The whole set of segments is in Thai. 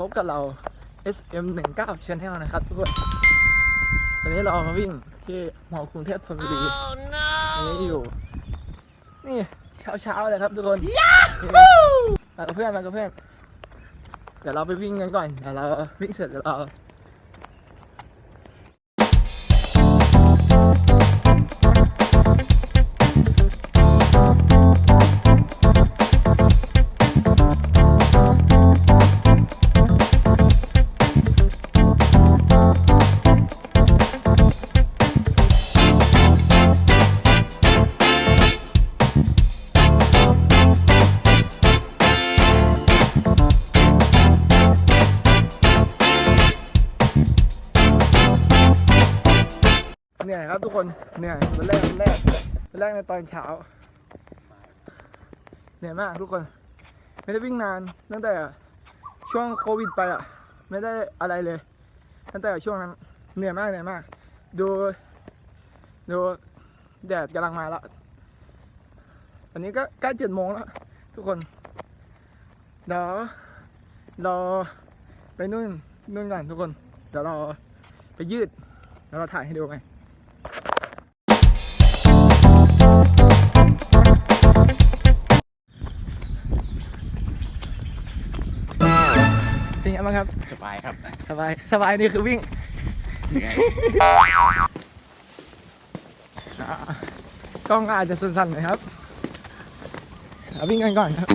พบกับเรา SM19 Channel นะครับทุกคน ตอนนี้เรามาวิ่งที่มอกรุงเทพธนบุรีนี่อยู่ นี่เช้าเช้าๆเลยครับทุกคนมากับเพื่อนมากับเพื่อน เดี๋ยวเราไปวิ่งกันก่อนเดี๋ยวเราวิ่งเสร็จเดี๋ยวเรา ครับทุกคนเหนื่อยวันแรกวันแรกวันแรกในตอนเช้าเหนื่อยมากทุกคน ไม่ได้วิ่งนานตั้งแต่ช่วงโควิดไปอะ ไม่ได้อะไรเลย ตั้งแต่ช่วงนั้นเหนื่อยมากเหนื่อยมาก ดูดูแดดกำลังมาแล้ววันนี้ก็ใกล้เจ็ดโมงแล้วทุกคนเดี๋ยวรอไปนู่นนู่นก่อนทุกคนเดี๋ยวเราไปยืด แล้วเราถ่ายให้ดูไหม เป็นไงบ้างครับ สบายครับสบาย สบายนี่คือวิ่งเหนื่อยอ่ากล้องก็อาจจะสั่นๆหน่อยครับเอาวิ่งกันก่อนครับ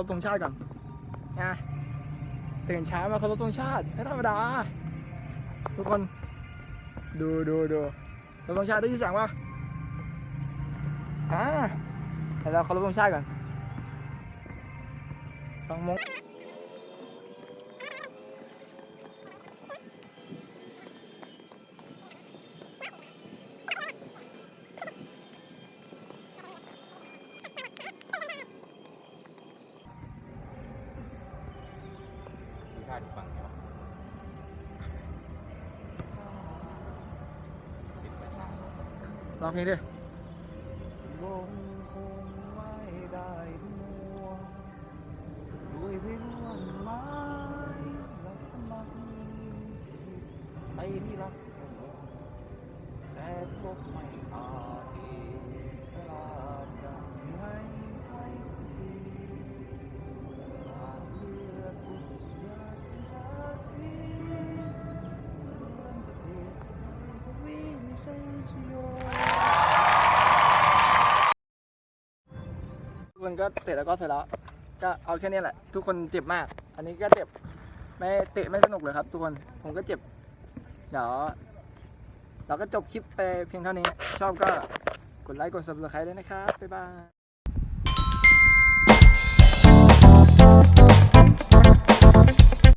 รารพธงชาติก่อนนะตื่นเช้ามาเคารพธงชาติไม่ธรรมดา ทุกคน ดูดูดูเคารพธงชาติได้ยินเสียงปะอ่าเดี๋ยวเราเคารพธงชาติก่อนสองโมง ร้องเพลงดิลงคงไม่ได้มัวด้วยเพียงวันไม้รักสมัครไอ้ที่รักเสมอแต่พบไม่อาจ คนก็เตะแล้วก็เสร็จแล้ว ก็เอาแค่นี้แหละ ทุกคนเจ็บมาก อันนี้ก็เจ็บ ไม่เตะไม่สนุกเลยครับ ทุกคน ผมก็เจ็บ เดี๋ยวเราก็จบคลิปไปเพียงเท่านี้ ชอบก็กดไลค์กด subscribe ด้วยนะครับ บ๊ายบาย